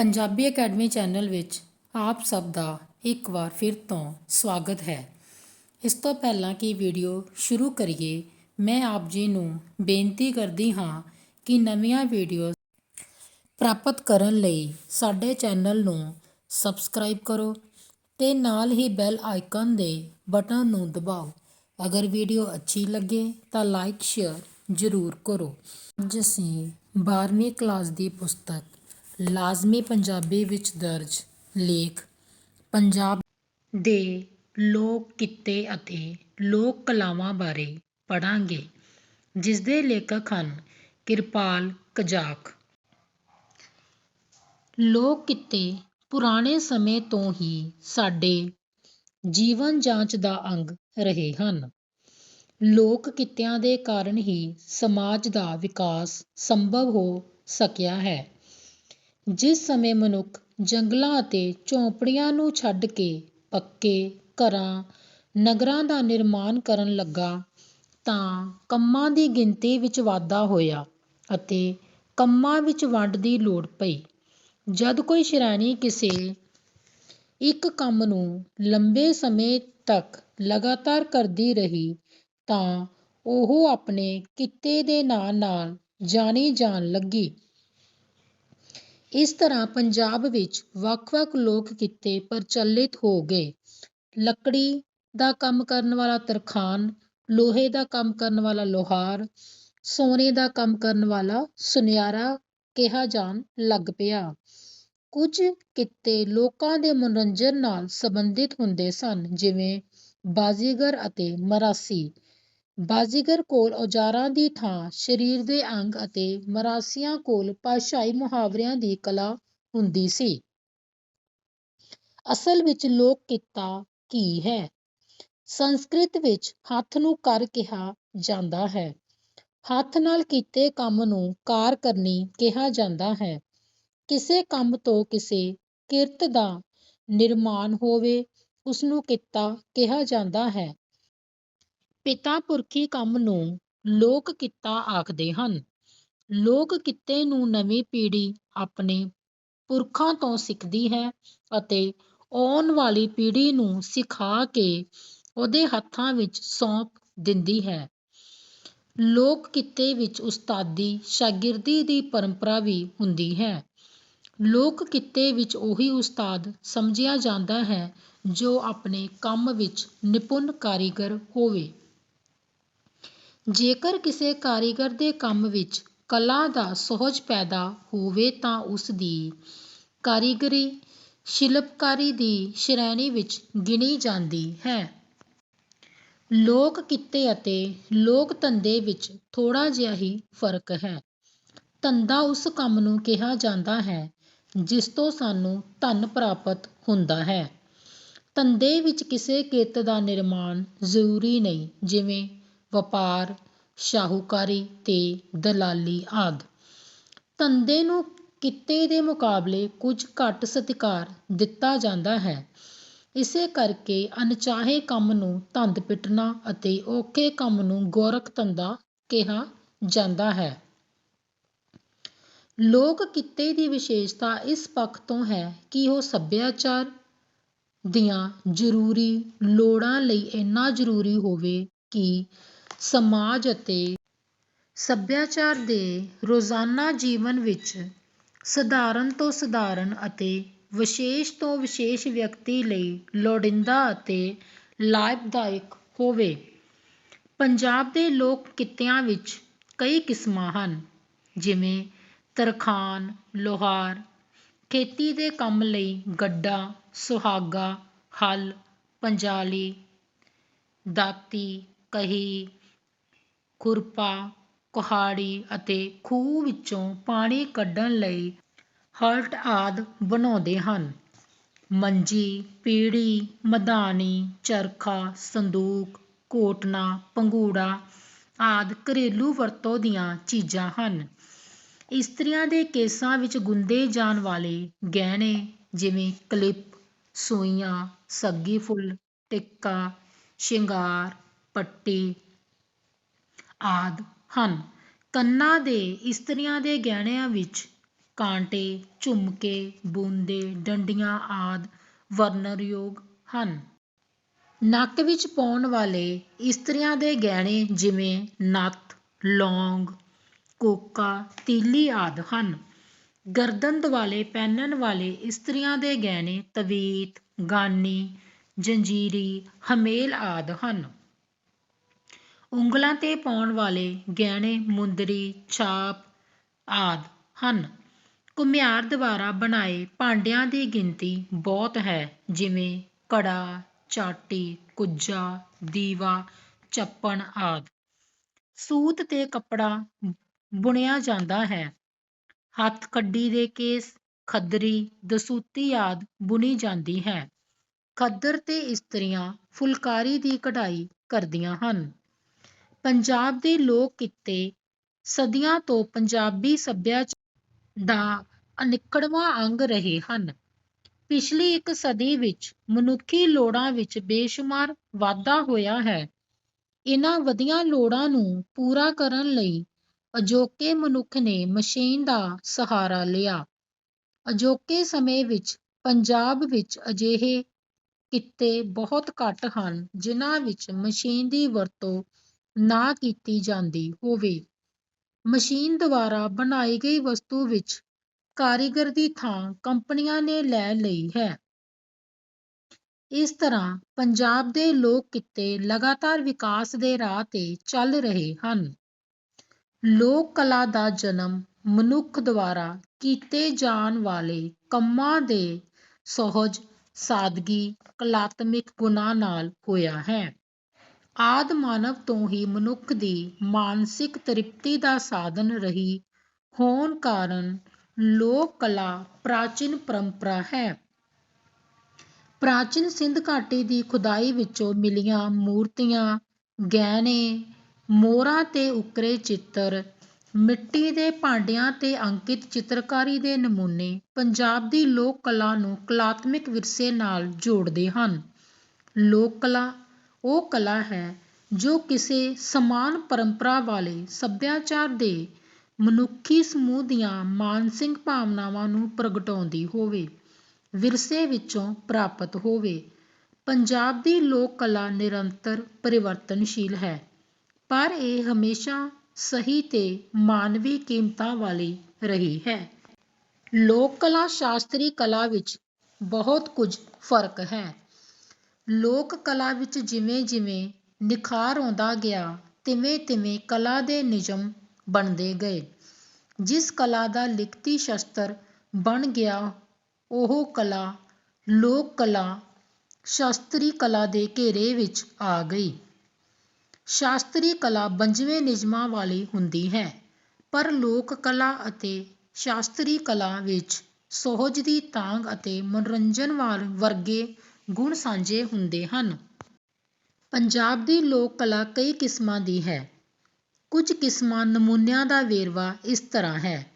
Punjabi academy channel ਵਿੱਚ ਆਪ ਸਭ ਦਾ ਇੱਕ ਵਾਰ ਫਿਰ ਤੋਂ ਸਵਾਗਤ ਹੈ। ਇਸ ਤੋਂ ਪਹਿਲਾਂ ਕਿ ਵੀਡੀਓ ਸ਼ੁਰੂ ਕਰੀਏ, ਮੈਂ ਆਪ ਜੀ ਨੂੰ ਬੇਨਤੀ ਕਰਦੀ ਹਾਂ ਕਿ ਨਵੀਆਂ ਵੀਡੀਓ ਪ੍ਰਾਪਤ ਕਰਨ ਲਈ ਸਾਡੇ ਚੈਨਲ ਨੂੰ ਸਬਸਕ੍ਰਾਈਬ ਕਰੋ ਤੇ ਨਾਲ ਹੀ ਬੈਲ ਆਈਕਨ ਦੇ ਬਟਨ ਨੂੰ ਦਬਾਓ। ਅਗਰ ਵੀਡੀਓ ਅੱਛੀ ਲੱਗੇ ਤਾਂ ਲਾਈਕ, ਸ਼ੇਅਰ ਜ਼ਰੂਰ ਕਰੋ। ਅੱਜ ਅਸੀਂ 12ਵੀਂ ਕਲਾਸ ਦੀ ਪੁਸਤਕ ਲਾਜ਼ਮੀ ਪੰਜਾਬੀ ਵਿੱਚ ਦਰਜ ਲੇਖ ਪੰਜਾਬ ਦੇ ਲੋਕ ਕਿੱਤੇ ਅਤੇ ਲੋਕ ਕਲਾਵਾਂ ਬਾਰੇ ਪੜ੍ਹਾਂਗੇ ਜਿਸ ਦੇ ਲੇਖਕ ਹਨ ਕਿਰਪਾਲ ਕਜਾਕ ਲੋਕ ਕਿੱਤੇ ਪੁਰਾਣੇ ਸਮੇਂ ਤੋਂ ਹੀ ਸਾਡੇ ਜੀਵਨ ਜਾਂਚ ਦਾ ਅੰਗ ਰਹੇ ਹਨ। ਲੋਕ ਕਿੱਤਿਆਂ ਦੇ ਕਾਰਨ ਹੀ ਸਮਾਜ ਦਾ ਵਿਕਾਸ ਸੰਭਵ ਹੋ ਸਕਿਆ ਹੈ। ਜਿਸ ਸਮੇਂ ਮਨੁੱਖ ਜੰਗਲਾਂ ਅਤੇ ਝੌਂਪੜੀਆਂ ਨੂੰ ਛੱਡ ਕੇ ਪੱਕੇ ਘਰਾਂ, ਨਗਰਾਂ ਦਾ ਨਿਰਮਾਣ ਕਰਨ ਲੱਗਾ ਤਾਂ ਕੰਮਾਂ ਦੀ ਗਿਣਤੀ ਵਿੱਚ ਵਾਧਾ ਹੋਇਆ ਅਤੇ ਕੰਮਾਂ ਵਿੱਚ ਵੰਡ ਦੀ ਲੋੜ ਪਈ। ਜਦ ਕੋਈ ਸ਼੍ਰੇਣੀ ਕਿਸੇ ਇੱਕ ਕੰਮ ਨੂੰ ਲੰਬੇ ਸਮੇਂ ਤੱਕ ਲਗਾਤਾਰ ਕਰਦੀ ਰਹੀ ਤਾਂ ਉਹ ਆਪਣੇ ਕਿੱਤੇ ਦੇ ਨਾਂ ਨਾਲ ਜਾਣੀ ਜਾਣ ਲੱਗੀ। ਇਸ ਤਰ੍ਹਾਂ ਪੰਜਾਬ ਵਿੱਚ ਵੱਖ-ਵੱਖ ਲੋਕ ਕਿੱਤੇ ਪ੍ਰਚਲਿਤ ਹੋ ਗਏ। ਲੱਕੜੀ ਦਾ ਕੰਮ ਕਰਨ ਵਾਲਾ ਤਰਖਾਣ, ਲੋਹੇ ਦਾ ਕੰਮ ਕਰਨ ਵਾਲਾ ਲੁਹਾਰ, ਸੋਨੇ ਦਾ ਕੰਮ ਕਰਨ ਵਾਲਾ ਸੁਨਿਆਰਾ ਕਿਹਾ ਜਾਣ ਲੱਗ ਪਿਆ। ਕੁਝ ਕਿੱਤੇ ਲੋਕਾਂ ਦੇ ਮਨੋਰੰਜਨ ਨਾਲ ਸੰਬੰਧਿਤ ਹੁੰਦੇ ਸਨ, ਜਿਵੇਂ ਬਾਜ਼ੀਗਰ ਅਤੇ ਮਰਾਸੀ। ਬਾਜ਼ੀਗਰ ਕੋਲ ਔਜ਼ਾਰਾਂ ਦੀ ਥਾਂ, ਸਰੀਰ ਦੇ ਅੰਗ ਅਤੇ ਮਰਾਸੀਆਂ ਕੋਲ ਭਾਸ਼ਾਈ ਮੁਹਾਵਰਿਆਂ ਦੀ ਕਲਾ ਹੁੰਦੀ ਸੀ। ਅਸਲ ਵਿੱਚ ਲੋਕ ਕਿੱਤਾ ਕੀ ਹੈ? ਸੰਸਕ੍ਰਿਤ ਵਿੱਚ ਹੱਥ ਨੂੰ ਕਰ ਕਿਹਾ ਜਾਂਦਾ ਹੈ। ਹੱਥ ਨਾਲ ਕੀਤੇ ਕੰਮ ਨੂੰ ਕਾਰ ਕਰਨੀ ਕਿਹਾ ਜਾਂਦਾ ਹੈ। ਕਿਸੇ ਕੰਮ ਤੋਂ ਕਿਸੇ ਕਿਰਤ ਦਾ ਨਿਰਮਾਣ ਹੋਵੇ ਉਸ ਨੂੰ ਕਿੱਤਾ ਕਿਹਾ ਜਾਂਦਾ ਹੈ। ਪਿਤਾ ਪੁਰਖੀ ਕੰਮ ਨੂੰ ਲੋਕ ਕਿੱਤਾ ਆਖਦੇ ਹਨ। ਲੋਕ ਕਿੱਤੇ ਨੂੰ ਨਵੀਂ ਪੀੜ੍ਹੀ ਆਪਣੇ ਪੁਰਖਾਂ ਤੋਂ ਸਿੱਖਦੀ ਹੈ ਅਤੇ ਆਉਣ ਵਾਲੀ ਪੀੜ੍ਹੀ ਨੂੰ ਸਿਖਾ ਕੇ ਉਹਦੇ ਹੱਥਾਂ ਵਿੱਚ ਸੌਂਪ ਦਿੰਦੀ ਹੈ। ਲੋਕ ਕਿੱਤੇ ਵਿੱਚ ਉਸਤਾਦੀ, ਸ਼ਾਗਿਰਦੀ ਦੀ ਪਰੰਪਰਾ ਵੀ ਹੁੰਦੀ ਹੈ। ਲੋਕ ਕਿੱਤੇ ਵਿੱਚ ਉਹੀ ਉਸਤਾਦ ਸਮਝਿਆ ਜਾਂਦਾ ਹੈ ਜੋ ਆਪਣੇ ਕੰਮ ਵਿੱਚ ਨਿਪੁੰਨ ਕਾਰੀਗਰ ਹੋਵੇ। ਜੇਕਰ ਕਿਸੇ ਕਾਰੀਗਰ ਦੇ ਕੰਮ ਵਿੱਚ ਕਲਾ ਦਾ ਸੁਹਜ ਪੈਦਾ ਹੋਵੇ ਤਾਂ ਉਸ ਦੀ ਕਾਰੀਗਰੀ, ਸ਼ਿਲਪਕਾਰੀ ਦੀ ਸ਼੍ਰੇਣੀ ਵਿੱਚ ਗਿਣੀ ਜਾਂਦੀ ਹੈ। ਲੋਕ ਕਿੱਤੇ ਅਤੇ ਲੋਕ ਧੰਦੇ ਵਿੱਚ ਥੋੜ੍ਹਾ ਜਿਹਾ ਹੀ ਫ਼ਰਕ ਹੈ। ਧੰਦਾ ਉਸ ਕੰਮ ਨੂੰ ਕਿਹਾ ਜਾਂਦਾ ਹੈ, ਜਿਸ ਤੋਂ ਸਾਨੂੰ ਧਨ ਪ੍ਰਾਪਤ ਹੁੰਦਾ ਹੈ। ਧੰਦੇ ਵਿੱਚ ਕਿਸੇ ਕਿੱਤ ਦਾ ਨਿਰਮਾਣ ਜ਼ਰੂਰੀ ਨਹੀਂ, ਜਿਵੇਂ ਵਪਾਰ, ਸ਼ਾਹੂਕਾਰੀ ਤੇ ਦਲਾਲੀ ਆਦਿ। ਧੰਦੇ ਨੂੰ ਕਿੱਤੇ ਦੇ ਮੁਕਾਬਲੇ ਕੁਝ ਘੱਟ ਸਤਿਕਾਰ ਦਿੱਤਾ ਜਾਂਦਾ ਹੈ। ਇਸੇ ਕਰਕੇ ਅਣਚਾਹੇ ਕੰਮ ਨੂੰ ਧੰਦ ਪਿੱਟਣਾ ਅਤੇ ਔਖੇ ਕੰਮ ਨੂੰ ਗੋਰਖ ਧੰਦਾ ਕਿਹਾ ਜਾਂਦਾ ਹੈ। ਲੋਕ ਕਿੱਤੇ ਦੀ ਵਿਸ਼ੇਸ਼ਤਾ ਇਸ ਪੱਖ ਤੋਂ ਹੈ ਕਿ ਉਹ ਸੱਭਿਆਚਾਰ ਦੀਆਂ ਜ਼ਰੂਰੀ ਲੋੜਾਂ ਲਈ ਇੰਨਾ ਜ਼ਰੂਰੀ ਹੋਵੇ ਕਿ ਸਮਾਜ ਅਤੇ ਸੱਭਿਆਚਾਰ ਦੇ ਰੋਜ਼ਾਨਾ ਜੀਵਨ ਵਿੱਚ ਸਧਾਰਨ ਤੋਂ ਸਧਾਰਨ ਅਤੇ ਵਿਸ਼ੇਸ਼ ਤੋਂ ਵਿਸ਼ੇਸ਼ ਵਿਅਕਤੀ ਲਈ ਲੋੜੀਂਦਾ ਅਤੇ ਲਾਭਦਾਇਕ ਹੋਵੇ। ਪੰਜਾਬ ਦੇ ਲੋਕ ਕਿੱਤਿਆਂ ਵਿੱਚ ਕਈ ਕਿਸਮਾਂ ਹਨ, ਜਿਵੇਂ ਤਰਖਾਣ, ਲੁਹਾਰ, ਖੇਤੀ ਦੇ ਕੰਮ ਲਈ ਗੱਡਾ, ਸੁਹਾਗਾ, ਹੱਲ, ਪੰਜਾਲੀ, ਦਾਤੀ, ਕਹੀ ਖੁਰਪਾ ਕੁਹਾੜੀ ਅਤੇ ਖੂਹ ਵਿੱਚੋਂ ਪਾਣੀ ਕੱਢਣ ਲਈ ਹਲਟ ਆਦਿ ਬਣਾਉਂਦੇ ਹਨ। ਮੰਜੀ ਪੀੜ੍ਹੀ ਮਧਾਣੀ ਚਰਖਾ, ਸੰਦੂਕ ਕੋਟਨਾ ਪੰਘੂੜਾ ਆਦਿ ਘਰੇਲੂ ਵਰਤੋਂ ਦੀਆਂ ਚੀਜ਼ਾਂ ਹਨ। ਇਸਤਰੀਆਂ ਦੇ ਕੇਸਾਂ ਵਿੱਚ ਗੁੰਦੇ ਜਾਣ ਵਾਲੇ ਗਹਿਣੇ ਜਿਵੇਂ ਕਲਿੱਪ, ਸੂਈਆਂ, ਸੱਗੀ ਫੁੱਲ, ਟਿੱਕਾ, ਸ਼ਿੰਗਾਰ, ਪੱਟੀ ਆਦਿ ਹਨ। ਕੰਨਾਂ ਦੇ ਇਸਤਰੀਆਂ ਦੇ ਗਹਿਣਿਆਂ ਵਿੱਚ ਕਾਂਟੇ, ਝੁਮਕੇ, ਬੂੰਦੇ, ਡੰਡੀਆਂ ਆਦਿ ਵਰਣਨਯੋਗ ਹਨ। ਨੱਕ ਵਿੱਚ ਪਾਉਣ ਵਾਲੇ ਇਸਤਰੀਆਂ ਦੇ ਗਹਿਣੇ ਜਿਵੇਂ ਨੱਥ, ਲੌਂਗ, ਕੋਕਾ, ਤੀਲੀ ਆਦਿ ਹਨ। ਗਰਦਨ ਦੁਆਲੇ ਪਹਿਨਣ ਵਾਲੇ ਇਸਤਰੀਆਂ ਦੇ ਗਹਿਣੇ ਤਵੀਤ, ਗਾਨੀ, ਜੰਜੀਰੀ, ਹਮੇਲ ਆਦਿ ਹਨ। ਉਂਗਲਾਂ ਤੇ ਪਾਉਣ ਵਾਲੇ ਗਹਿਣੇ, ਮੁੰਦਰੀ, ਛਾਪ ਆਦਿ ਹਨ। ਘੁਮਿਆਰ ਦੁਆਰਾ ਬਣਾਏ ਭਾਂਡਿਆਂ ਦੀ ਗਿਣਤੀ ਬਹੁਤ ਹੈ। ਜਿਵੇਂ ਘੜਾ ਚਾਟੀ, ਕੁੱਜਾ, ਦੀਵਾ, ਚੱਪਣ ਆਦਿ। ਸੂਤ ਤੇ ਕੱਪੜਾ ਬੁਣਿਆ ਜਾਂਦਾ ਹੈ। ਹੱਥ ਕੱਢੀ ਦੇ ਕੇਸ, ਖੱਦਰੀ, ਦਸੂਤੀ ਆਦਿ ਬੁਣੀ ਜਾਂਦੀ ਹੈ। ਖੱਦਰ ਤੇ ਇਸਤਰੀਆਂ ਫੁਲਕਾਰੀ ਦੀ ਕਢਾਈ ਕਰਦੀਆਂ ਹਨ। ਪੰਜਾਬ ਦੇ ਲੋਕ ਕਿੱਤੇ ਸਦੀਆਂ ਤੋਂ ਪੰਜਾਬੀ ਸੱਭਿਆਚਾਰ ਦਾ ਅਨਿੱਖੜਵਾਂ ਅੰਗ ਰਹੇ ਹਨ। ਪਿਛਲੀ ਇੱਕ ਸਦੀ ਵਿੱਚ ਮਨੁੱਖੀ ਲੋੜਾਂ ਵਿੱਚ ਬੇਸ਼ੁਮਾਰ ਵਾਧਾ ਹੋਇਆ ਹੈ। ਇਹਨਾਂ ਵਧੀਆਂ ਲੋੜਾਂ ਨੂੰ ਪੂਰਾ ਕਰਨ ਲਈ ਅਜੋਕੇ ਮਨੁੱਖ ਨੇ ਮਸ਼ੀਨ ਦਾ ਸਹਾਰਾ ਲਿਆ। ਅਜੋਕੇ ਸਮੇਂ ਵਿੱਚ ਪੰਜਾਬ ਵਿੱਚ ਅਜਿਹੇ ਕਿੱਤੇ ਬਹੁਤ ਘੱਟ ਹਨ, ਜਿਨ੍ਹਾਂ ਵਿੱਚ ਮਸ਼ੀਨ ਦੀ ਵਰਤੋਂ ਨਾ ਕੀਤੀ ਜਾਂਦੀ ਹੋਵੇ। ਮਸ਼ੀਨ ਦੁਆਰਾ ਬਣਾਈ ਗਈ ਵਸਤੂ ਵਿੱਚ ਕਾਰੀਗਰ ਦੀ ਥਾਂ ਕੰਪਨੀਆਂ ਨੇ ਲੈ ਲਈ ਹੈ। ਇਸ ਤਰ੍ਹਾਂ ਪੰਜਾਬ ਦੇ ਲੋਕ ਕਿੱਤੇ ਲਗਾਤਾਰ ਵਿਕਾਸ ਦੇ ਰਾਹ ਤੇ ਚੱਲ ਰਹੇ ਹਨ। ਲੋਕ ਕਲਾ ਦਾ ਜਨਮ ਮਨੁੱਖ ਦੁਆਰਾ ਕੀਤੇ ਜਾਣ ਵਾਲੇ ਕੰਮਾਂ ਦੇ ਸੁਹਜ, ਸਾਦਗੀ, ਕਲਾਤਮਿਕ ਗੁਣਾਂ ਨਾਲ ਹੋਇਆ ਹੈ। ਆਦਿ ਮਾਨਵ ਤੋਂ ਹੀ ਮਨੁੱਖ ਦੀ ਮਾਨਸਿਕ ਤ੍ਰਿਪਤੀ ਦਾ ਸਾਧਨ ਰਹੀ, ਹੋਣ ਕਾਰਨ ਲੋਕ ਕਲਾ ਪ੍ਰਾਚੀਨ ਪਰੰਪਰਾ ਹੈ। ਪ੍ਰਾਚੀਨ ਸਿੰਧ ਘਾਟੀ ਦੀ ਖੁਦਾਈ ਵਿੱਚੋਂ ਮਿਲੀਆਂ ਮੂਰਤੀਆਂ, ਗਹਿਣੇ, ਮੋਹਰਾਂ ਤੇ ਉੱਕਰੇ ਚਿੱਤਰ, ਮਿੱਟੀ ਦੇ ਭਾਂਡਿਆਂ ਤੇ ਅੰਕਿਤ ਚਿੱਤਰਕਾਰੀ ਦੇ ਨਮੂਨੇ ਪੰਜਾਬ ਦੀ ਲੋਕ ਕਲਾ ਨੂੰ ਕਲਾਤਮਿਕ ਵਿਰਸੇ ਨਾਲ ਜੋੜਦੇ ਹਨ। ਲੋਕ ਕਲਾ ਉਹ ਕਲਾ ਹੈ ਜੋ ਕਿਸੇ ਸਮਾਨ ਪਰੰਪਰਾ ਵਾਲੇ ਸੱਭਿਆਚਾਰ ਦੇ ਮਨੁੱਖੀ ਸਮੂਹ ਦੀਆਂ ਮਾਨਸਿਕ ਭਾਵਨਾਵਾਂ ਨੂੰ ਪ੍ਰਗਟਾਉਂਦੀ ਹੋਵੇ, ਵਿਰਸੇ ਵਿੱਚੋਂ ਪ੍ਰਾਪਤ ਹੋਵੇ। ਪੰਜਾਬ ਦੀ ਲੋਕ ਕਲਾ ਨਿਰੰਤਰ ਪਰਿਵਰਤਨਸ਼ੀਲ ਹੈ, ਪਰ ਇਹ ਹਮੇਸ਼ਾ ਸਹੀ ਤੇ ਮਾਨਵੀ ਕੀਮਤਾਂ ਵਾਲੀ ਰਹੀ ਹੈ। ਲੋਕ ਕਲਾ ਸ਼ਾਸਤਰੀ ਕਲਾ ਵਿੱਚ ਬਹੁਤ ਕੁਝ ਫ਼ਰਕ ਹੈ। ਲੋਕ ਕਲਾ ਵਿੱਚ ਜਿਵੇਂ ਜਿਵੇਂ ਨਿਖਾਰ ਆਉਂਦਾ ਗਿਆ, ਤਿਵੇਂ ਤਿਵੇਂ ਕਲਾ ਦੇ ਨਿਯਮ ਬਣਦੇ ਗਏ। ਜਿਸ ਕਲਾ ਦਾ ਲਿਖਤੀ ਸ਼ਸਤਰ ਬਣ ਗਿਆ, ਉਹ ਕਲਾ ਲੋਕ ਕਲਾ, ਸ਼ਾਸਤਰੀ ਕਲਾ ਦੇ ਘੇਰੇ ਵਿੱਚ ਆ ਗਈ। ਸ਼ਾਸਤਰੀ ਕਲਾ ਪੰਜਵੇਂ ਨਿਯਮਾਂ ਵਾਲੀ ਹੁੰਦੀ ਹੈ, ਪਰ ਲੋਕ ਕਲਾ ਅਤੇ ਸ਼ਾਸਤਰੀ ਕਲਾ ਵਿੱਚ ਸੋਹਜ ਦੀ ਤਾਂਘ ਅਤੇ ਮਨੋਰੰਜਨ ਵਾਲ ਵਰਗੇ ਗੁਣ ਸਾਂਝੇ ਹੁੰਦੇ ਹਨ। ਪੰਜਾਬ ਦੀ ਲੋਕ ਕਲਾ ਕਈ ਕਿਸਮਾਂ ਦੀ ਹੈ। ਕੁਝ ਕਿਸਮਾਂ ਨਮੂਨਿਆਂ ਦਾ ਵੇਰਵਾ ਇਸ ਤਰ੍ਹਾਂ ਹੈ।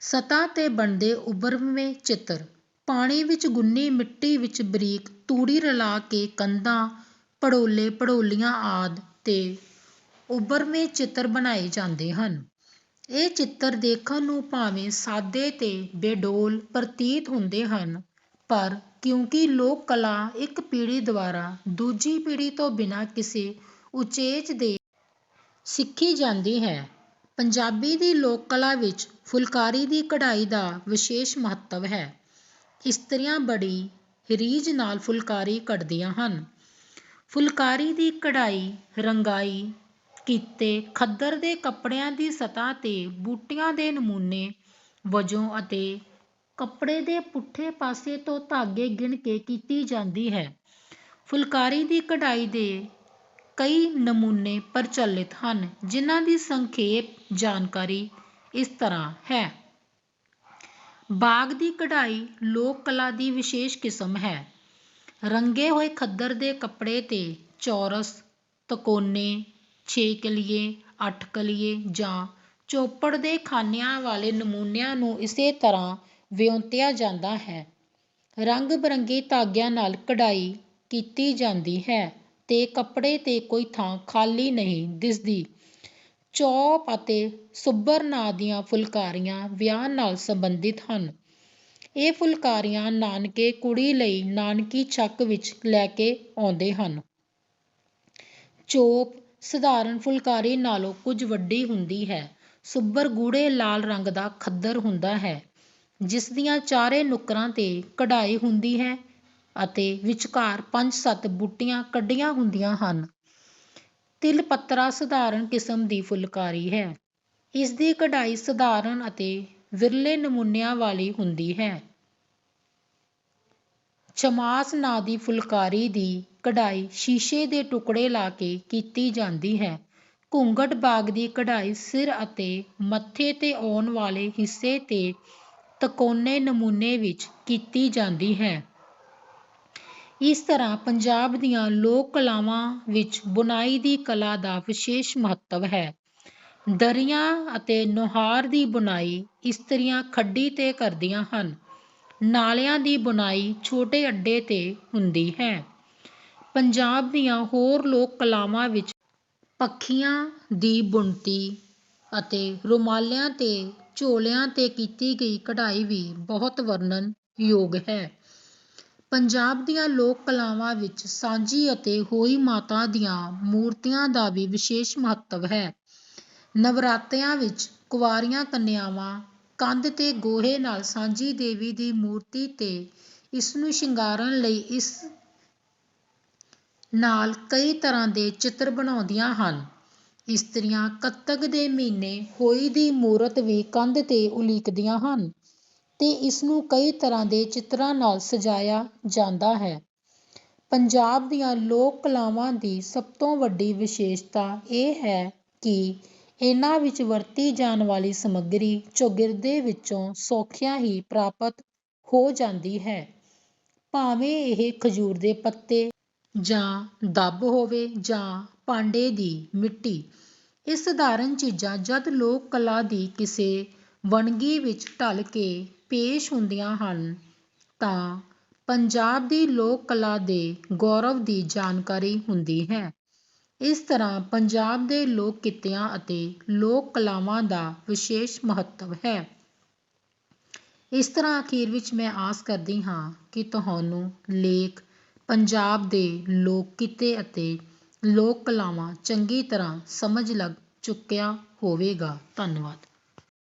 ਸਤ੍ਹਾ ਤੇ ਬਣਦੇ ਉਭਰਵੇਂ ਚਿੱਤਰ, ਪਾਣੀ ਵਿੱਚ ਗੁੰਨੀ ਮਿੱਟੀ ਵਿੱਚ ਬਰੀਕ ਤੂੜੀ ਰਲਾ ਕੇ ਕੰਧਾਂ, ਪੜੋਲੇ ਪੜੋਲੀਆਂ ਆਦਿ ਤੇ ਉਭਰਵੇਂ ਚਿੱਤਰ ਬਣਾਏ ਜਾਂਦੇ ਹਨ। ਇਹ ਚਿੱਤਰ ਦੇਖਣ ਨੂੰ ਭਾਵੇਂ ਸਾਦੇ ਤੇ ਬੇਡੋਲ ਪ੍ਰਤੀਤ ਹੁੰਦੇ ਹਨ, ਪਰ ਕਿਉਂਕਿ ਲੋਕ ਕਲਾ ਇੱਕ ਪੀੜ੍ਹੀ ਦੁਆਰਾ ਦੂਜੀ ਪੀੜ੍ਹੀ ਤੋਂ ਬਿਨਾਂ ਕਿਸੇ ਉਚੇਚ ਦੇ ਸਿੱਖੀ ਜਾਂਦੀ ਹੈ। ਪੰਜਾਬੀ ਦੀ ਲੋਕ ਕਲਾ ਵਿੱਚ ਫੁਲਕਾਰੀ ਦੀ ਕਢਾਈ ਦਾ ਵਿਸ਼ੇਸ਼ ਮਹੱਤਵ ਹੈ। ਇਸਤਰੀਆਂ ਬੜੀ ਰੀਝ ਨਾਲ ਫੁਲਕਾਰੀ ਕੱਢਦੀਆਂ ਹਨ। ਫੁਲਕਾਰੀ ਦੀ ਕਢਾਈ, ਰੰਗਾਈ, ਕੀਤੇ ਖੱਦਰ ਦੇ ਕੱਪੜਿਆਂ ਦੀ ਸਤ੍ਹਾ ਤੇ ਬੂਟੀਆਂ ਦੇ ਨਮੂਨੇ ਵਜੋਂ ਅਤੇ ਕੱਪੜੇ ਦੇ ਪੁੱਠੇ ਪਾਸੇ ਤੋਂ ਧਾਗੇ ਗਿਣ ਕੇ ਕੀਤੀ ਜਾਂਦੀ ਹੈ। ਫੁਲਕਾਰੀ ਦੀ ਕਢਾਈ ਦੇ ਕਈ ਨਮੂਨੇ ਪ੍ਰਚਲਿਤ ਹਨ, ਜਿਨ੍ਹਾਂ ਦੀ ਸੰਖੇਪ ਜਾਣਕਾਰੀ ਇਸ ਤਰ੍ਹਾਂ ਹੈ। ਬਾਗ ਦੀ ਕਢਾਈ ਲੋਕ ਕਲਾ ਦੀ ਵਿਸ਼ੇਸ਼ ਕਿਸਮ ਹੈ। ਰੰਗੇ ਹੋਏ ਖੱਦਰ ਦੇ ਕੱਪੜੇ ਤੇ ਚੌਰਸ, ਤਕੋਨੇ, ਛੇ ਕਲੀਏ, ਅੱਠ ਕਲੀਏ ਜਾਂ ਚੋਪੜ ਦੇ ਖਾਨਿਆਂ ਵਾਲੇ ਨਮੂਨਿਆਂ ਨੂੰ ਇਸੇ ਤਰ੍ਹਾਂ ਵਿਉਂਤਿਆ ਜਾਂਦਾ ਹੈ। ਰੰਗ ਬਰੰਗੇ ਧਾਗਿਆਂ ਨਾਲ ਕਢਾਈ ਕੀਤੀ ਜਾਂਦੀ ਹੈ ਤੇ ਕੱਪੜੇ ਤੇ ਕੋਈ ਥਾਂ ਖਾਲੀ ਨਹੀਂ ਦਿਸਦੀ। ਚੌਪ ਅਤੇ ਸੁੱਭਰ ਨਾਂ ਦੀਆਂ ਫੁਲਕਾਰੀਆਂ ਵਿਆਹ ਨਾਲ ਸੰਬੰਧਿਤ ਹਨ। ਇਹ ਫੁਲਕਾਰੀਆਂ ਨਾਨਕੇ ਕੁੜੀ ਲਈ ਨਾਨਕੀ ਚੱਕ ਵਿੱਚ ਲੈ ਕੇ ਆਉਂਦੇ ਹਨ। ਚੋਪ ਸਧਾਰਨ ਫੁਲਕਾਰੀ ਨਾਲੋਂ ਕੁਝ ਵੱਡੀ ਹੁੰਦੀ ਹੈ। ਸੁੱਭਰ ਗੂੜ੍ਹੇ ਲਾਲ ਰੰਗ ਦਾ ਖੱਦਰ ਹੁੰਦਾ ਹੈ। ਜਿਸ ਦੀਆਂ ਚਾਰੇ ਨੁੱਕਰਾਂ ਤੇ ਕਢਾਈ ਹੁੰਦੀ ਹੈ ਅਤੇ ਵਿਚਕਾਰ ਪੰਜ-ਸੱਤ ਬੂਟੀਆਂ ਕੱਢੀਆਂ ਹੁੰਦੀਆਂ ਹਨ। ਤਿਲ ਪੱਤਰਾ ਸਧਾਰਨ ਕਿਸਮ ਦੀ ਫੁਲਕਾਰੀ ਹੈ। ਇਸ ਦੀ ਕਢਾਈ ਸਧਾਰਨ ਅਤੇ ਵਿਰਲੇ ਨਮੂਨਿਆਂ ਵਾਲੀ ਹੁੰਦੀ ਹੈ। ਛਮਾਸ ਨਾਂ ਦੀ ਫੁਲਕਾਰੀ ਦੀ ਕਢਾਈ ਸ਼ੀਸ਼ੇ ਦੇ ਟੁਕੜੇ ਲਾ ਕੇ ਕੀਤੀ ਜਾਂਦੀ ਹੈ। ਘੁੰਗਟ ਬਾਗ ਦੀ ਕਢਾਈ ਸਿਰ ਅਤੇ ਮੱਥੇ ਤੇ ਆਉਣ ਵਾਲੇ ਹਿੱਸੇ ਤੇ ਤਕੋਨੇ ਨਮੂਨੇ ਵਿੱਚ ਕੀਤੀ ਜਾਂਦੀ ਹੈ। ਇਸ ਤਰ੍ਹਾਂ ਪੰਜਾਬ ਦੀਆਂ ਲੋਕ ਕਲਾਵਾਂ ਵਿੱਚ ਬੁਣਾਈ ਦੀ ਕਲਾ ਦਾ ਵਿਸ਼ੇਸ਼ ਮਹੱਤਵ ਹੈ। ਦਰੀਆਂ ਅਤੇ ਨੁਹਾਰ ਦੀ ਬੁਣਾਈ ਇਸਤਰੀਆਂ ਖੱਡੀ ਤੇ ਕਰਦੀਆਂ ਹਨ। ਨਾਲਿਆਂ ਦੀ ਬੁਣਾਈ ਛੋਟੇ ਅੱਡੇ ਤੇ ਹੁੰਦੀ ਹੈ। ਪੰਜਾਬ ਦੀਆਂ ਹੋਰ ਲੋਕ ਕਲਾਵਾਂ ਵਿੱਚ ਪੱਖੀਆਂ ਦੀ ਬੁਣਤੀ ਅਤੇ ਰੁਮਾਲਿਆਂ ਤੇ ਝੋਲਿਆਂ ਤੇ ਕੀਤੀ ਗਈ ਕਢਾਈ ਵੀ ਬਹੁਤ ਵਰਣਨ ਯੋਗ ਹੈ। ਪੰਜਾਬ ਦੀਆਂ ਲੋਕ ਕਲਾਵਾਂ ਵਿੱਚ ਸਾਂਝੀ ਅਤੇ ਹੋਈ ਮਾਤਾ ਦੀਆਂ ਮੂਰਤੀਆਂ ਦਾ ਵੀ ਵਿਸ਼ੇਸ਼ ਮਹੱਤਵ ਹੈ। ਨਵਰਾਤਿਆਂ ਵਿੱਚ ਕੁਆਰੀਆਂ ਕੰਨਿਆਵਾਂ, ਕੰਧ ਤੇ ਗੋਹੇ ਨਾਲ ਸਾਂਝੀ ਦੇਵੀ ਦੀ ਮੂਰਤੀ ਤੇ ਇਸ ਨੂੰ ਸ਼ਿੰਗਾਰਨ ਲਈ ਇਸ ਨਾਲ ਕਈ ਤਰ੍ਹਾਂ ਦੇ ਚਿੱਤਰ ਬਣਾਉਂਦੀਆਂ ਹਨ। ਇਸਤਰੀਆਂ ਕੱਤਕ ਦੇ ਮਹੀਨੇ ਹੋਈ ਦੀ ਮੂਰਤ ਵੀ ਕੰਧ ਤੇ ਉਲੀਕਦੀਆਂ ਹਨ ਤੇ ਇਸ ਨੂੰ ਕਈ ਤਰ੍ਹਾਂ ਦੇ ਚਿੱਤਰਾਂ ਨਾਲ ਸਜਾਇਆ ਜਾਂਦਾ ਹੈ। ਪੰਜਾਬ ਦੀਆਂ ਲੋਕ ਕਲਾਵਾਂ ਦੀ ਸਭ ਤੋਂ ਵੱਡੀ ਵਿਸ਼ੇਸ਼ਤਾ ਇਹ ਹੈ ਕਿ ਇਹਨਾਂ ਵਿੱਚ ਵਰਤੀ ਜਾਣ ਵਾਲੀ ਸਮੱਗਰੀ ਚੌਗਿਰਦੇ ਵਿੱਚੋਂ ਸੌਖਿਆਂ ਹੀ ਪ੍ਰਾਪਤ ਹੋ ਜਾਂਦੀ ਹੈ। ਭਾਵੇਂ ਇਹ ਖਜੂਰ ਦੇ ਪੱਤੇ ਜਾਂ ਦੱਬ ਹੋਵੇ ਜਾਂ ਭਾਂਡੇ ਦੀ ਮਿੱਟੀ। ਇਹ ਸਧਾਰਨ ਚੀਜ਼ਾਂ ਜਦ ਲੋਕ ਕਲਾ ਦੀ ਕਿਸੇ ਵੰਨਗੀ ਵਿੱਚ ਢਲ ਕੇ ਪੇਸ਼ ਹੁੰਦੀਆਂ ਹਨ, ਤਾਂ ਪੰਜਾਬ ਦੀ ਲੋਕ ਕਲਾ ਦੇ ਗੌਰਵ ਦੀ ਜਾਣਕਾਰੀ ਹੁੰਦੀ ਹੈ। ਇਸ ਤਰ੍ਹਾਂ ਪੰਜਾਬ ਦੇ ਲੋਕ ਕਿੱਤਿਆਂ ਅਤੇ ਲੋਕ ਕਲਾਵਾਂ ਦਾ ਵਿਸ਼ੇਸ਼ ਮਹੱਤਵ ਹੈ। ਇਸ ਤਰ੍ਹਾਂ ਅਖੀਰ ਵਿੱਚ ਮੈਂ ਆਸ ਕਰਦੀ ਹਾਂ ਕਿ ਤੁਹਾਨੂੰ ਲੇਖ ਪੰਜਾਬ ਦੇ ਲੋਕ ਕਿੱਤੇ ਅਤੇ ਲੋਕ ਕਲਾਵਾਂ ਚੰਗੀ ਤਰ੍ਹਾਂ ਸਮਝ ਲੱਗ ਚੁੱਕਿਆ ਹੋਵੇਗਾ। ਧੰਨਵਾਦ।